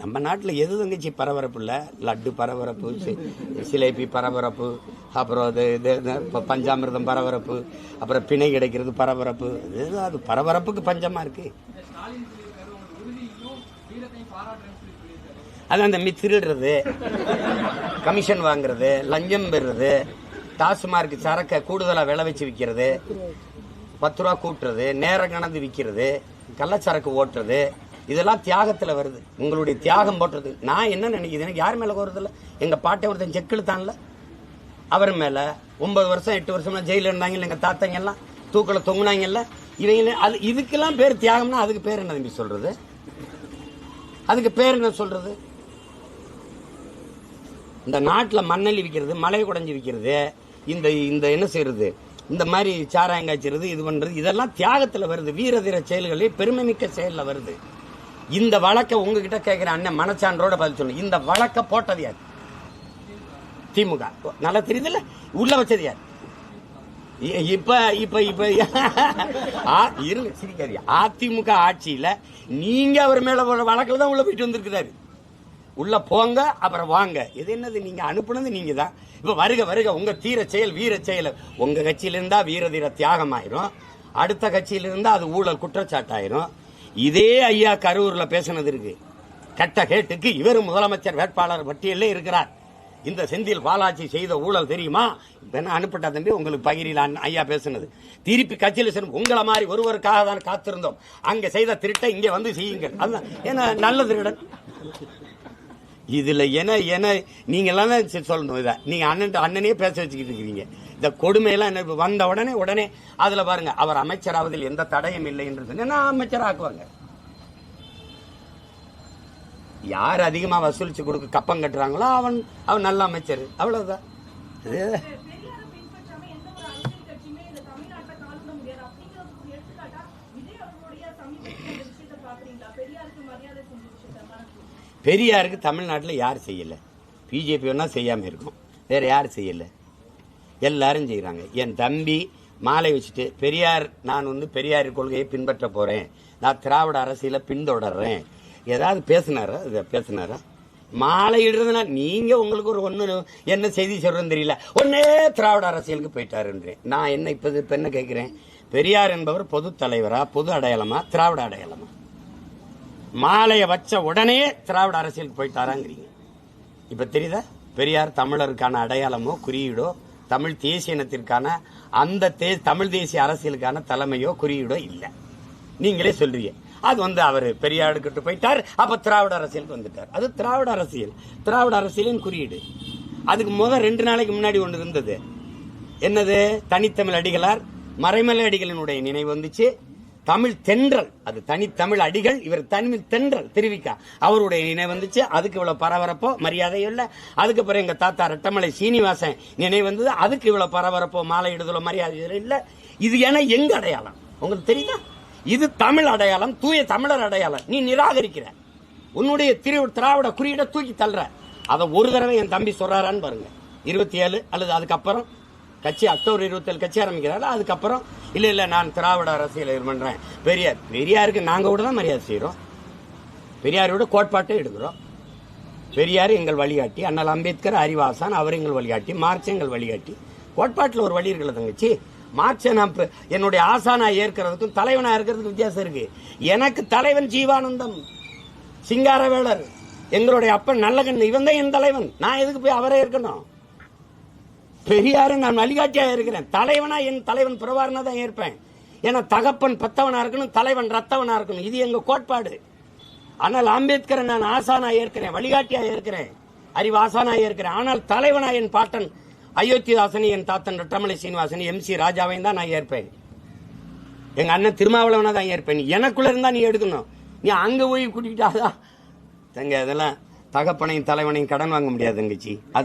நம்ம நாட்டில் எது தங்கச்சி பரபரப்பு இல்லை? லட்டு பரபரப்பு சிலேபி பரபரப்பு அப்புறம் அது இது பஞ்சாமிரதம் பஞ்சாமிர்தம் பரபரப்பு அப்புறம் பிணை கிடைக்கிறது பரபரப்பு. இது அது பரபரப்புக்கு பஞ்சமாக இருக்கு. அது அந்த திருடுறது கமிஷன் வாங்குறது லஞ்சம் பெறுறது டாஸ்மார்க் சரக்கை கூடுதலாக விளை வச்சு விற்கிறது பத்து ரூபா கூட்டுறது நேரம் கணந்து விற்கிறது கள்ளச்சரக்கு ஓட்டுறது இதெல்லாம் தியாகத்தில் வருது. உங்களுடைய தியாகம் போட்டுறது. நான் என்ன நினைக்கிறேன்? எனக்கு யார் மேலே கோருதில்ல எங்கள் பாட்டை ஒருத்தன் செக் இழுத்தான்ல. அவர் மேலே ஒன்பது வருஷம் எட்டு வருஷம்லாம் ஜெயிலில் இருந்தாங்கல்ல எங்கள் தாத்தங்கெல்லாம் தூக்கில் தொங்குனாங்கல்ல இவங்க அது இதுக்கெல்லாம் பேர் தியாகம்னா அதுக்கு பேர் என்ன தம்பி சொல்கிறது அதுக்கு பேர் என்ன சொல்கிறது இந்த நாட்டில் மண்ணள்ளி விற்கிறது மலை குடைஞ்சி விற்கிறது இந்த இந்த என்ன செய்கிறது இந்த மாதிரி சாராயம் காய்ச்சிறது இது பண்றது இதெல்லாம் தியாகத்தில் வருது. வீரதீர செயல்களே பெருமை மிக்க செயலில் வருது. இந்த வழக்கை உங்ககிட்ட கேட்குற அண்ணன் மனச்சான்றோட பதில் சொல்லணும் இந்த வழக்கை போட்டது யார்? திமுக. நல்லா தெரியுதுல்ல? உள்ள வச்சது யார்? இ- இப்ப இப்ப இப்ப ஆ, இருங்க சிரிக்காதீங்க. அதிமுக ஆட்சியில நீங்க அவர் மேல வழக்கில் தான் உள்ள போயிட்டு வந்திருக்கிறாரு. உள்ள போங்க அப்புறம் வாங்க. இது என்னது? நீங்க அனுப்புனது நீங்க தான். இப்ப வருக வருக உங்க தீர செயல் வீர செயல். உங்க கட்சியில இருந்தா வீர தீர தியாகம் ஆயிரும் அடுத்த கட்சியில இருந்தா அது ஊழல் குற்றச்சாட்டாயிரும். இதே ஐயா கரூர்ல பேசினது இருக்கு. கட்ட கேட்டுக்கு இவர் முதலமைச்சர் வேட்பாளர் பட்டியலே இருக்கிறார். இந்த செந்தில் பாலாஜி செய்த ஊழல் தெரியுமா? அனுப்பிட்ட அனுப்பிட்டா தம்பி? உங்களுக்கு பகிரில் அண்ணன் ஐயா பேசுனது. திருப்பி கட்சியில் சென்று உங்களை மாதிரி ஒருவருக்காக தான் காத்திருந்தோம். அங்க செய்த திருட்டை இங்கே வந்து செய்யுங்கள். அதுதான். ஏன்னா நல்ல திருடன் இதுல என என நீங்க எல்லாம் தான் சரி சொல்லணும். இதை நீங்க அண்ணன் அண்ணனே பேச வச்சுக்கிட்டு இருக்கிறீங்க. இந்த கொடுமையெல்லாம் என்ன வந்த உடனே உடனே அதுல பாருங்க அவர் அமைச்சராவதில் எந்த தடையும் இல்லை என்று சொன்னா அமைச்சர் ஆக்குவாங்க யார் அதிகமா வசூலிச்சு கொடுக்க கப்பம் கட்டுறாங்களோ அவன் அவன் நல்ல அமைச்சர். பாக்குறீங்களா பெரியாருக்கு மரியாதை பெரியாருக்கு தமிழ்நாட்டில் யார் செய்யலை? பிஜேபி ஒன்றா செய்யாமல் இருக்கும். வேறு யார் செய்யல? எல்லாரும் செய்கிறாங்க என் தம்பி மாலை வச்சுட்டு பெரியார் நான் வந்து பெரியார் கொள்கையை பின்பற்ற போகிறேன் நான் திராவிட அரசியலை பின்தொடர்றேன். ஏதாவது பேசினாரா? இதை பேசினாரா? மாலை இடுறதுனா நீங்கள் உங்களுக்கு ஒரு ஒன்று என்ன செய்தி சொல்கிறேன்னு தெரியல. ஒன்னே திராவிட அரசியலுக்கு போயிட்டாருன்றேன். நான் என்ன இப்போ இப்போ என்ன கேட்குறேன் பெரியார் என்பவர் பொது தலைவரா? பொது அடையாளமா? திராவிட அடையாளமா? மாலையை வச்ச உடனே திராவிட அரசியலுக்கு போயிட்டாராங்கிறீங்க. இப்போ தெரியுதா? பெரியார் தமிழருக்கான அடையாளமோ குறியீடோ தமிழ் தேசிய இனத்திற்கான அந்த தே தமிழ் தேசிய அரசியலுக்கான தலைமையோ குறியீடோ இல்லை. நீங்களே சொல்றீங்க. அது வந்து அவர் பெரியாருக்கிட்ட போயிட்டார் அப்போ திராவிட அரசியலுக்கு வந்துட்டார். அது திராவிட அரசியல். திராவிட அரசியலின் குறியீடு. அதுக்கு முதல் ரெண்டு நாளைக்கு முன்னாடி ஒன்று இருந்தது. என்னது? தனித்தமிழ் அடிகளார் மறைமலை அடிகளினுடைய நினைவு வந்துச்சு. தமிழ் தென்றல். அது தனித்தமிழ் அடிகள் இவர் தமிழ் தென்றல். தெரிவிக்கா. அவருடைய நினைவு வந்துச்சு அதுக்கு இவ்வளவு பரபரப்போ மரியாதையும் இல்ல. அதுக்கு பிறகு எங்க தாத்தா ரெட்டமலை சீனிவாசன் நினைவு வந்தது அதுக்கு இவ்வளவு பரபரப்போ மாலை இடுதலோ மரியாதை இல்ல. இது என எங்க அடையாளம்? உங்களுக்கு தெரியுதா? இது தமிழ் அடையாளம் தூய தமிழர் அடையாளம். நீ நிராகரிக்கிற. உன்னுடைய திரு திராவிட குறியீடை தூக்கி தள்ளுற. அதை ஒரு தடவை என் தம்பி சொல்றாரான்னு பாருங்க. இருபத்தி ஏழு அல்லது அதுக்கப்புறம் கட்சி அக்டோபர் இருபத்தேழு கட்சி ஆரம்பிக்கிறாரு? அதுக்கப்புறம் இல்லை இல்லை நான் திராவிட அரசியல் இது பண்ணுறேன் பெரியார் பெரியாருக்கு நாங்கள் கூட தான் மரியாதை செய்கிறோம் பெரியாரோட கோட்பாட்டை எடுக்கிறோம். பெரியார் எங்கள் வழிகாட்டி அண்ணல் அம்பேத்கர் அறிவாசான் அவர் எங்கள் வழிகாட்டி மார்க்ஸ் எங்கள் வழிகாட்டி. கோட்பாட்டில் ஒரு வழி இருக்கல தங்கச்சி? மார்க்சை நான் என்னுடைய ஆசானாக ஏற்கிறதுக்கும் தலைவனாக இருக்கிறதுக்கும் வித்தியாசம் இருக்குது எனக்கு தலைவன் ஜீவானந்தம் சிங்காரவேலர் எங்களுடைய அப்பன் நல்லகண்ணு இவன் தான் என் தலைவன். நான் எதுக்கு போய் அவரே இருக்கணும் பெரியாரு நான் வழிகாட்டியா இருக்கிறேன். தலைவனா என் தலைவன் பிரபாரனா தான் ஏற்பேன் ஏன்னா தகப்பன் பத்தவனா இருக்கணும் தலைவன் ரத்தவனா இருக்கணும். இது எங்க கோட்பாடு. ஆனால் அம்பேத்கரை நான் ஆசானா ஏற்கிறேன் வழிகாட்டியா ஏற்கிறேன். அறிவு ஆசானா ஏற்கிறேன். ஆனால் தலைவனா என் பாட்டன் அயோத்திதாசனி என் தாத்தன் ரட்டமலை சீனிவாசனி எம் சி ராஜாவையும் தான் நான் ஏற்பேன். எங்க அண்ணன் திருமாவளவனா தான் ஏற்பேன். எனக்குள்ள இருந்தா நீ எடுக்கணும். நீ அங்க போய் கூட்டிக்கிட்டாதான் தங்க அதெல்லாம் தகப்பனையும் தலைவனையும் கடன் வாங்க முடியாது தங்கச்சி. அது